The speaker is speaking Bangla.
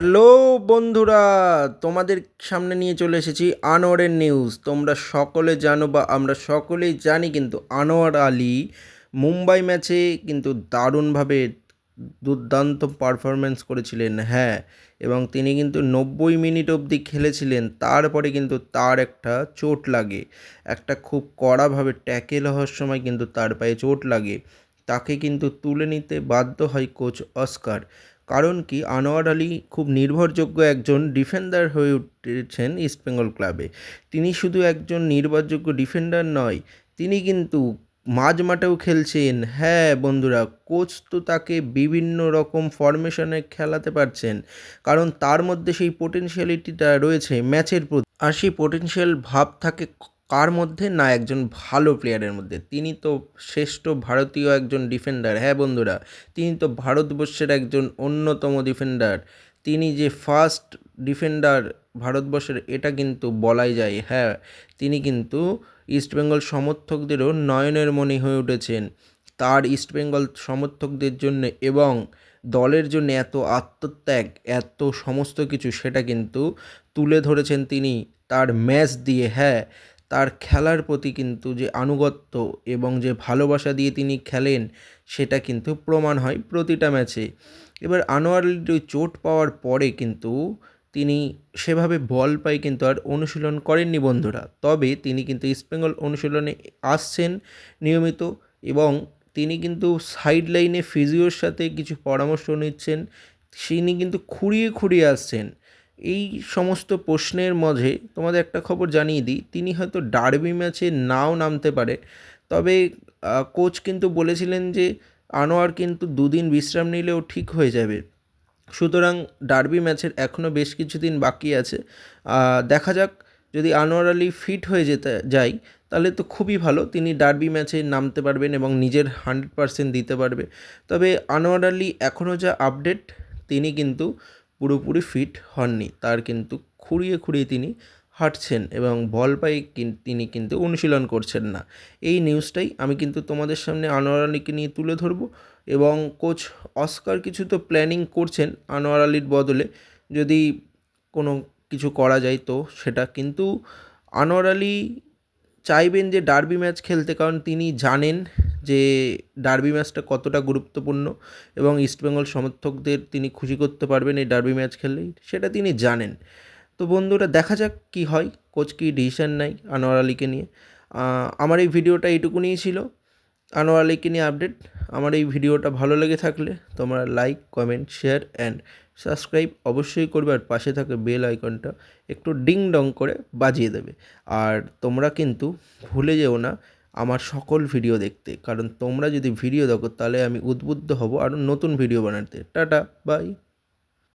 হ্যালো বন্ধুরা, তোমাদের সামনে নিয়ে চলে এসেছি আনোয়ারের নিউজ তোমরা সকলে জানো বা আমরা সকলেই জানি কিন্তু আনোয়ার আলী মুম্বাই ম্যাচে কিন্তু দারুণভাবে দুর্দান্ত পারফরমেন্স করেছিলেন হ্যাঁ। এবং তিনি কিন্তু নব্বই মিনিট অবধি খেলেছিলেন, তারপরে কিন্তু তার একটা চোট লাগে। একটা খুব কড়াভাবে ট্যাকেল হওয়ার সময় কিন্তু তার পায়ে চোট লাগে। তাকে কিন্তু তুলে নিতে বাধ্য হয় কোচ অস্কার। কারণ কি? আনোয়ার আলী খুব নির্ভরযোগ্য একজন ডিফেন্ডার হয়ে উঠেছেন ইস্টবেঙ্গল ক্লাবে তিনি শুধু একজন নির্ভরযোগ্য ডিফেন্ডার নয়, তিনি কিন্তু মাঝ মাঠেও খেলছেন। হ্যাঁ বন্ধুরা কোচ তো তাকে বিভিন্ন রকম ফরমেশনে খেলাতে পারছেন, কারণ তার মধ্যে সেই পোটেনশিয়ালিটিটা রয়েছে ম্যাচের প্রতি। আর সেই পোটেনশিয়াল ভাব থাকে কার মধ্যে? না, একজন ভালো প্লেয়ারের মধ্যে। তিনি তো শ্রেষ্ঠ ভারতীয় একজন ডিফেন্ডার হ্যাঁ বন্ধুরা, তিনি তো ভারতবর্ষের একজন অন্যতম ডিফেন্ডার তিনি যে ফার্স্ট ডিফেন্ডার ভারতবর্ষের, এটা কিন্তু বলাই যায়। হ্যাঁ তিনি কিন্তু ইস্টবেঙ্গল সমর্থকদেরও নয়নের মণি হয়ে উঠেছেন। তার ইস্টবেঙ্গল সমর্থকদের জন্য এবং দলের জন্য এত আত্মত্যাগ, এত সমস্ত কিছু, সেটা কিন্তু তুলে ধরেছেন তিনি তার ম্যাচ দিয়ে। হ্যাঁ তার খেলার প্রতি কিন্তু যে আনুগত্য এবং যে ভালোবাসা দিয়ে তিনি খেলেন, সেটা কিন্তু প্রমাণ হয় প্রতিটা ম্যাচে। এবার আনোয়ার ওই চোট পাওয়ার পরে কিন্তু তিনি সেভাবে বল পাই কিন্তু আর অনুশীলন করেননি বন্ধুরা। তবে তিনি কিন্তু ইস্টবেঙ্গল অনুশীলনে আসছেন নিয়মিত এবং তিনি কিন্তু সাইড লাইনে ফিজিওর সাথে কিছু পরামর্শ নিচ্ছেন। তিনি কিন্তু খুঁড়িয়ে খুঁড়িয়ে আসছেন। এই সমস্ত প্রশ্নের মাঝে তোমাদের একটা খবর জানিয়ে দিই। তিনি হয়তো ডার্বি ম্যাচে নাও নামতে পারে। তবে কোচ কিন্তু বলেছিলেন যে, আনোয়ার কিন্তু দুদিন বিশ্রাম নিলেও ঠিক হয়ে যাবে। সুতরাং ডার্বি ম্যাচের এখনও বেশ কিছুদিন বাকি আছে। দেখা যাক, যদি আনোয়ার আলী ফিট হয়ে যেতে যায় তাহলে তো খুবই ভালো। তিনি ডার্বি ম্যাচে নামতে পারবেন এবং নিজের হান্ড্রেড পারসেন্ট দিতে পারবে। তবে আনোয়ার আলী এখনও যা আপডেট, তিনি কিন্তু পুরোপুরি ফিট হননি। তার কিন্তু খুঁড়িয়ে খুঁড়িয়ে তিনি হাঁটছেন এবং বল পায়ে তিনি কিন্তু অনুশীলন করছেন না। এই নিউজটাই আমি কিন্তু তোমাদের সামনে আনোয়ার আলীকে নিয়ে তুলে ধরবো এবং কোচ অস্কার কিছু তো প্ল্যানিং করছেন আনোয়ার আলীর বদলে। যদি কোনো কিছু করা যায় তো সেটা কিন্তু আনোয়ার আলী চাইবেন যে ডার্বি ম্যাচ খেলতে, কারণ তিনি জানেন যে ডার্বি ম্যাচটা কতটা গুরুত্বপূর্ণ এবং ইস্টবেঙ্গল সমর্থকদের তিনি খুশি করতে পারবেন এই ডার্বি ম্যাচ খেললেই, সেটা তিনি জানেন। তো বন্ধুরা, দেখা যাক কী হয়। কোচ কি ডিসিশান নেয় আনোয়ার আলীকে নিয়ে। আমার এই ভিডিওটা এইটুকুনিই ছিল। আনোয়ার আলীকে নিয়ে আপডেট। আমার এই ভিডিওটা ভালো লেগে থাকলে তোমরা like, comment, share and subscribe অবশ্যই করবে আর পাশে থাকে বেল আইকনটা একটু ডিং ডং করে বাজিয়ে দেবে। আর তোমরা কিন্তু ভুলে যেও না আমার সকল ভিডিও দেখতে। কারণ তোমরা যদি ভিডিও দেখো, তাহলে আমি উদ্বুদ্ধ হব আরও নতুন ভিডিও বানাতে। Tata bye